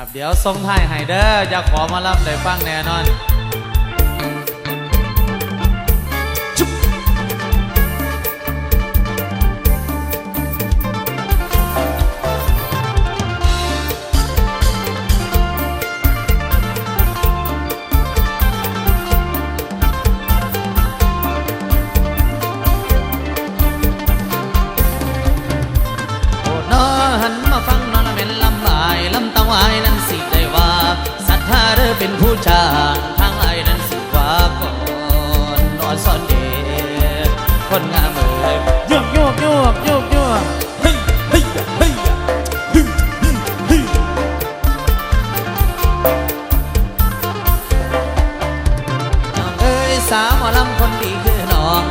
ครับเดี๋ยวส่งท้ายให้เด้ออยากขอมาล่ำได้ฟังแน่นอน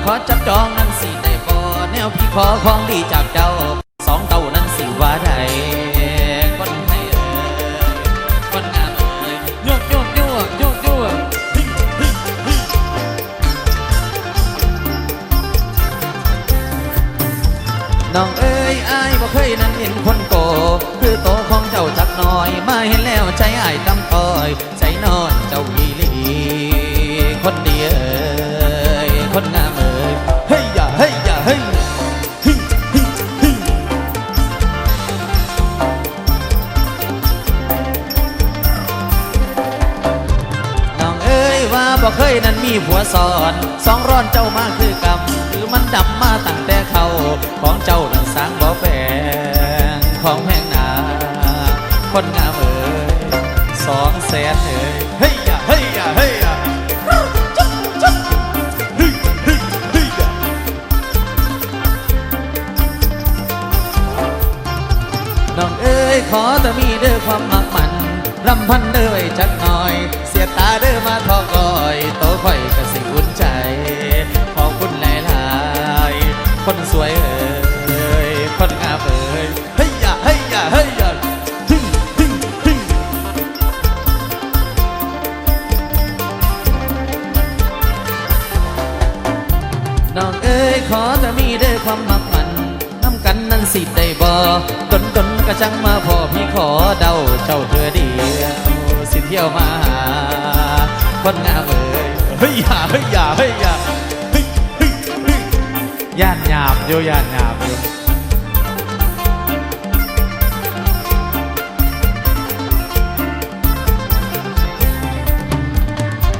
ขอจับจองนั้นสิได้บ่แนวพี่ขอของดีจากเจ้าสองเต่านั้นสิว่าใดคนไทยเอ่ยคนงามเอ่ยโยกโยกโยกโยกโยกเฮ้ยเฮ้ยเฮ้ยน้องเอ้ยอายบ่เคยนั้นเห็นคนโก คือโตของเจ้าจักหน่อย มาเห็นแล้วใจอายตำต้อย ยนั้นมีผัวสอนสองร้อนเจ้ามาคือกรรมคือมันดำมาตั้งแต่เขาของเจ้านั้นสร้างบ่แฝงของแพงหนาคนงามเอ้ยสองแสนเอ้ยเฮ้ยอย่าเฮ้ยอย่าเฮ้ยอะจ๊ะเฮ้ยเฮ้ยเฮ้ยอย่าน้องเอ้ยขอแต่มีเด้อความมักมันรำพันเด้อไว้จักหน่อย เสียตาเด้อมาทอก อยโตค่อยก็สิอุ่นใจ ขอบคุณหลายๆ คนสวยเอ้ยคนงามเอ้ยเฮ้ยอย่าเฮ้ยอย่าเฮ้ยอย่าฮึ่งฮึ่งฮึ่งน้องเอ้ยขอแต่มีเด้ความมักมันน้ำกันนั้นสิได้บ่ดนดนๆกระจังมาพอพี่ขอเดาเจ้าเธอเดียวสิเที่ยวมาหาคนงามเเฮ้ยอย่าเฮ้ยอย่าเฮ้ยอย่าเฮ้ยเฮ้ยเฮ้ยย่านหยาบอยู่ย่านหยาบอยู่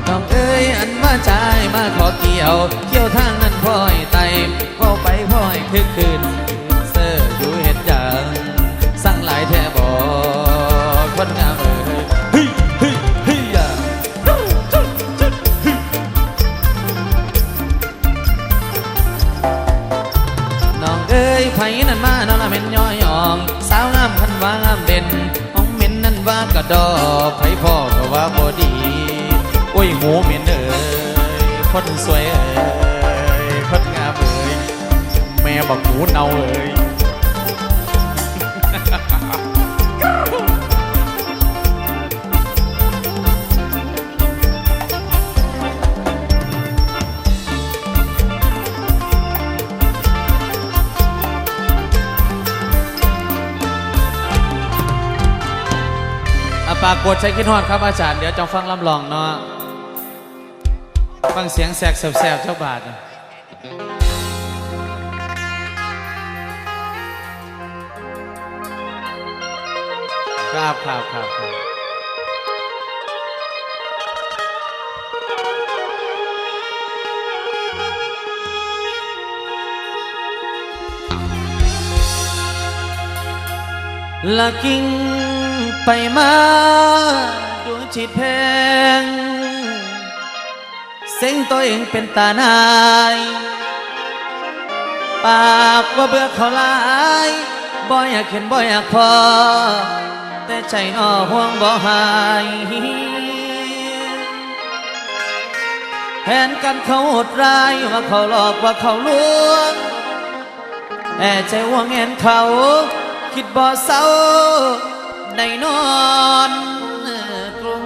น้องเอ้ยอันว่าใจายมาขอเกี่ยว เที่ยวทางนั้นพ่อยไตพ่อไปพ่อยคือคืน ไผนั่นมาน้องละเม็นย่อยยองสาวงามคันว่างามเด่นห้องเหม็นนั่นว่ากระดอไผพ่อก็ว่าบ่ดีโอ้ยหูเหม็นเอ้ยคนสวยเอ้ยคนงามเอ้ยแม่บักหูเนาเอ้ยากฏใช้คิดฮอดครับอาจารย์เดี๋ยวจะฟังลำลองเนาะฟังเสียงแสกแสบๆเจ้าบาทครับครับครับครับละกิ่ง ไปมาดวงจิตแพง เสียงตัวเองเป็นตาหนาย ปากว่าเบื่อเขาลายบ่อยากเห็นบ่อยากพอ แต่ใจนอห่วงบ่หายแผนกันเขาโหดร้ายว่าเขาหลอกว่าเขาลวงแอบใจว่าแงนเขา คิดบ่เศร้า ในนอนกรุง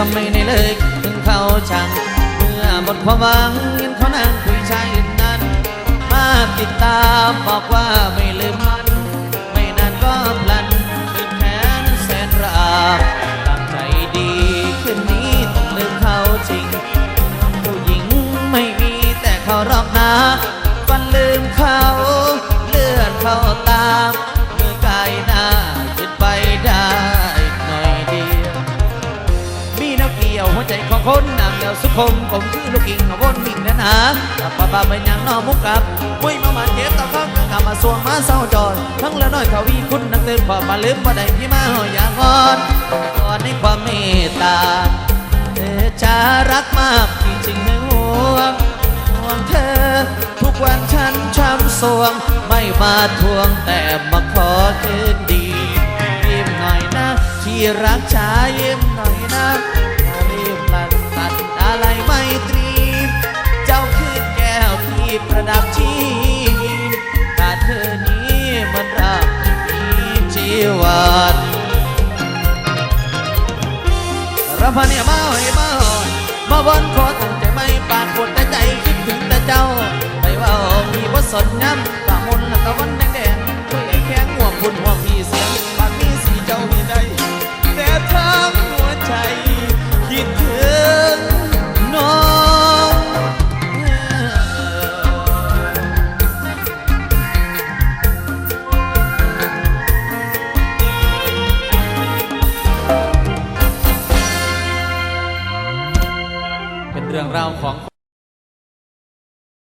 ทำไมในเลิกถึงเขาช่างเมื่อหมดความหวังเห็นเขานั่งคุยชายอื่นนั้น มาติดตามบอกว่าไม่ลืม รอกนาวันลืมเขาเลื่อนเขาตามเมื่อกายหน้าคิดไปได้หน่อยเดียวมีแนวเกี่ยวหัวใจของคนนำเดียวสุขมผมคือลูกกิ่งของวนมิ่งนะนะกับป้าป้าเป็นย่างนอมุกกับมุ้ยมามาเจ็บต่อข้างกลับมาสวงมาเศร้าจอยทั้งละน้อยเขาวีคุณนักเตือนความมาลืมบ่ได้พี่มาหอยยางอ่อนก่อนในความเมตตา สวง ไม่มาทวงแต่มาขอคืนดียิ้มหน่อยนะ ที่รักชายยิ้มหน่อยนะอย่ารีบหลังตัดอะไรไม่ตรี เจ้าคือแก้วที่ประดับชีวิตาเธอนี้มันรักมีชีวันรับพาเนี่ยมาหอยมาหอยมาบนขอ สดน้มตามนตะวันแดงแดงคุยไอ้แค่หัวคุณหัวพี่เสียงปากมีสีเจ้ามีได้ แต่ทั้งหัวใจคิดถึงน้องเป็นเรื่องราวของ